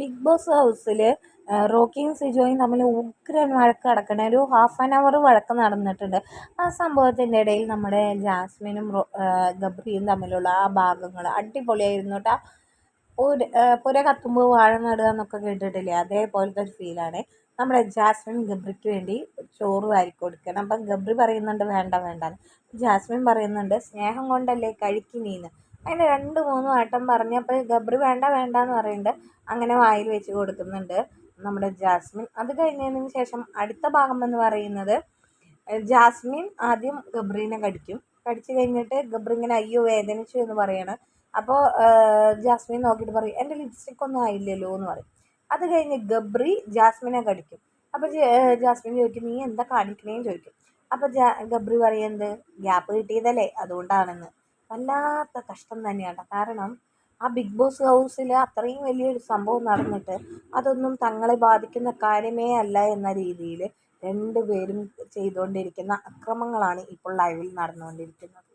Big boss ഹൗസിൽ റോക്കിയും സിജോയും തമ്മിൽ ഉഗ്രൻ വഴക്ക് നടക്കണ ഒരു ഹാഫ് ആൻ അവർ വഴക്ക് നടന്നിട്ടുണ്ട്. ആ സംഭവത്തിന്റെ ഇടയിൽ നമ്മുടെ ജാസ്മിനും ഗബ്രിയും തമ്മിലുള്ള ആ ഭാഗങ്ങൾ അടിപൊളിയായിരുന്നു കേട്ടോ പുര പുര കത്തുമ്പോൾ വാഴ നടുക എന്നൊക്കെ കേട്ടിട്ടില്ലേ? അതേപോലത്തെ ഒരു ഫീലാണ് നമ്മുടെ ജാസ്മിൻ ഗബ്രിക്ക് വേണ്ടി ചോറ് വാരി കൊടുക്കണം. അപ്പം ഗബ്രി പറയുന്നുണ്ട് വേണ്ട വേണ്ട ജാസ്മിൻ പറയുന്നുണ്ട് സ്നേഹം കൊണ്ടല്ലേ കഴിക്കുന്നീന്ന്? അങ്ങനെ രണ്ട് മൂന്ന് വട്ടം പറഞ്ഞപ്പോൾ ഗബ്രി വേണ്ട വേണ്ട എന്ന് പറയുന്നുണ്ട്. അങ്ങനെ വായിൽ വെച്ച് കൊടുക്കുന്നുണ്ട് നമ്മുടെ ജാസ്മിൻ. അത് കഴിഞ്ഞതിന് ശേഷം അടുത്ത ഭാഗം എന്ന് പറയുന്നത് ജാസ്മിൻ ആദ്യം ഗബ്രീനെ കടിക്കും. കടിച്ചു കഴിഞ്ഞിട്ട് ഗബ്രി ഇങ്ങനെ അയ്യോ വേദനിച്ചു എന്ന് പറയാണ്. അപ്പോൾ ജാസ്മിൻ നോക്കിയിട്ട് പറയും എന്റെ ലിപ്സ്റ്റിക് ഒന്നും ആയില്ലല്ലോ എന്ന് പറയും. അത് കഴിഞ്ഞ് ഗബ്രി ജാസ്മിനെ കടിക്കും. അപ്പോൾ ജാസ്മിൻ ചോദിക്കും നീ എന്താ കാണിക്കണേന്ന്? ചോദിക്കും. അപ്പോൾ ജാ ഗബ്രി പറയുന്നത് ഗ്യാപ്പ് കിട്ടിയതല്ലേ? അതുകൊണ്ടാണെന്ന്. വല്ലാത്ത കഷ്ടം തന്നെയാണ് കാരണം ആ ബിഗ് ബോസ് ഹൗസിൽ അത്രയും വലിയൊരു സംഭവം നടന്നിട്ട് അതൊന്നും തങ്ങളെ ബാധിക്കുന്ന കാര്യമേ അല്ല എന്ന രീതിയിൽ രണ്ടുപേരും ചെയ്തുകൊണ്ടിരിക്കുന്ന അക്രമങ്ങളാണ് ഇപ്പോൾ ലൈവിൽ നടന്നുകൊണ്ടിരിക്കുന്നത്.